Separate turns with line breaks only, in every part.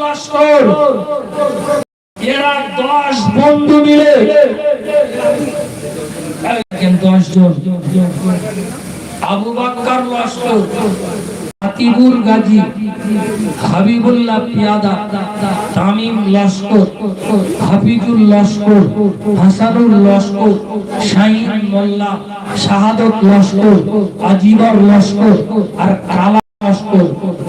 লস্কর এরা দশ বন্ধু মিলে। দশ জন। আবু বাক্কার লস্কর আতিবুর গাজী। হাবিবুল্লাহ পিয়াদা। তামিম লস্কর। হাফিজুল লস্কর। হাসানুল লস্কর। শাহিন মোল্লা। শাহাদত লস্কর। আজিবর লস্কর। আর কালা লস্কর।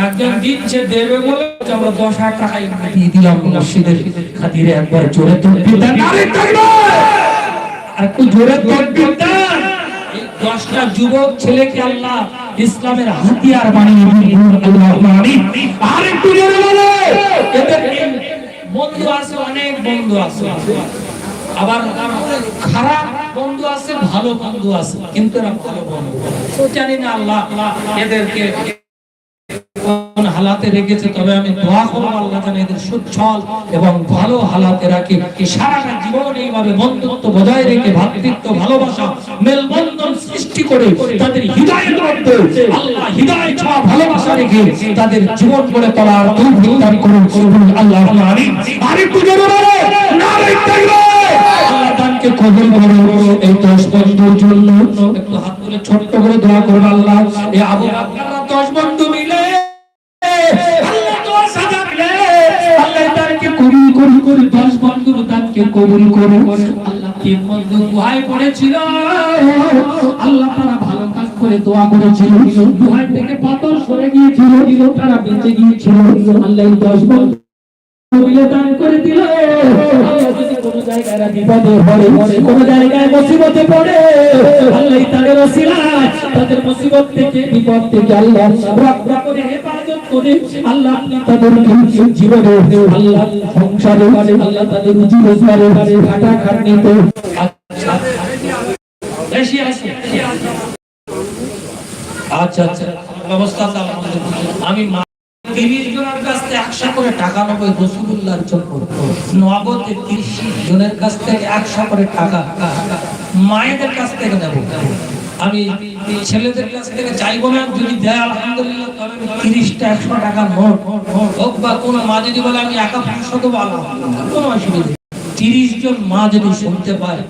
একজন দিচ্ছে দেবে বলে আমরা দশ হাজার টাকা দিয়ে দিলাম মসজিদের খাতিরে একবার জোরে তকবির আরে একটু জোরে তকবির দশটা যুবক ছেলেকে আল্লাহ ইসলামের হাতিয়ার বানিয়ে দিন আল্লাহ আমিন আর একটু জোরে বলো এদের বন্ধু আছে অনেক বন্ধু আছে। আবার খারাপ বন্ধু আছে ভালো বন্ধু আছে কিন্তু এরা ভালো বন্ধু। জানি না আল্লাহ এদেরকে কোন হালাতে রেখেছে, তবে আমি দোয়া করব আল্লাহ যেন এদের সুচ্ছল এবং ভালো হালাতে রাখে। সারাটা জীবন এইভাবে বন্ধুত্ব বজায় রেখে, ভাতৃত্ব ভালোবাসা মেলবন্ধন সৃষ্টি করে তাদের হৃদয়ের মধ্যে আল্লাহ হৃদয় ছোঁয়া ভালোবাসা রেখে তাদের জীবন গড়ে তোলার তৌফিক দান করুন আল্লাহ আমিন। আরেকটু জোরে বলো নারে তাকবীর ছোট্ট করে দোয়া করবে আল্লাহ। দশ বন্ধু দানকে কবুল করুন আল্লাহ তিন বন্ধু গুহায় পড়েছিল? আল্লাহ তারা ভালো কাজ করে দোয়া করেছিল। গুহায় থেকে পাথর সরে গিয়েছিল। তারা বেঁচে গিয়েছিল। আল্লাহ দশ করে দিল। আল্লাহ তাদের মুসিবত থেকে, বিপদ থেকে আল্লাহ করে হেফাজত করে আল্লাহ তাদেরকে জীবনে আল্লাহ সংসারে আল্লাহ তাদের রুজি খাটা খাটনিতে আচ্ছা আচ্ছা ব্যবস্থা আমি তিরিশ জনের কাছ থেকে একশো করে টাকা নেব জন্য। নগদে তিরিশ জনের কাছ থেকে একশো করে টাকা মায়েদের কাছ থেকে নেব। আমি ছেলেদের কাছ থেকে চাইব না যদি দেয় আলহামদুলিল্লাহ তিরিশটা একশো টাকা হোক বা কোনো মা যদি বলে আমি একা পাঁচশো দেবো আলহামদুলিল্লাহ কোনো অসুবিধা তিরিশ জন মা যদি শুনতে পায়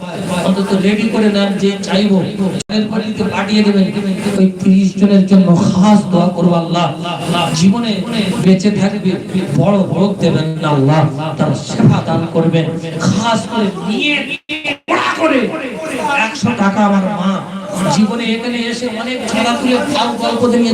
অন্তত রেডি করে নেন যে চাইব পাঠিয়ে দেবেন ওই তিরিশ জনের জন্য খাস দোয়া করব আল্লাহ জীবনে বেঁচে থাকবে বড় রোগ দেবেন আল্লাহ তার সেবা দান করবেন খাস করে নিয়ে করে একশো টাকা আমার মা জীবনে এখানে এসে অনেক খেলা তুলে ফাল গল্প নিয়ে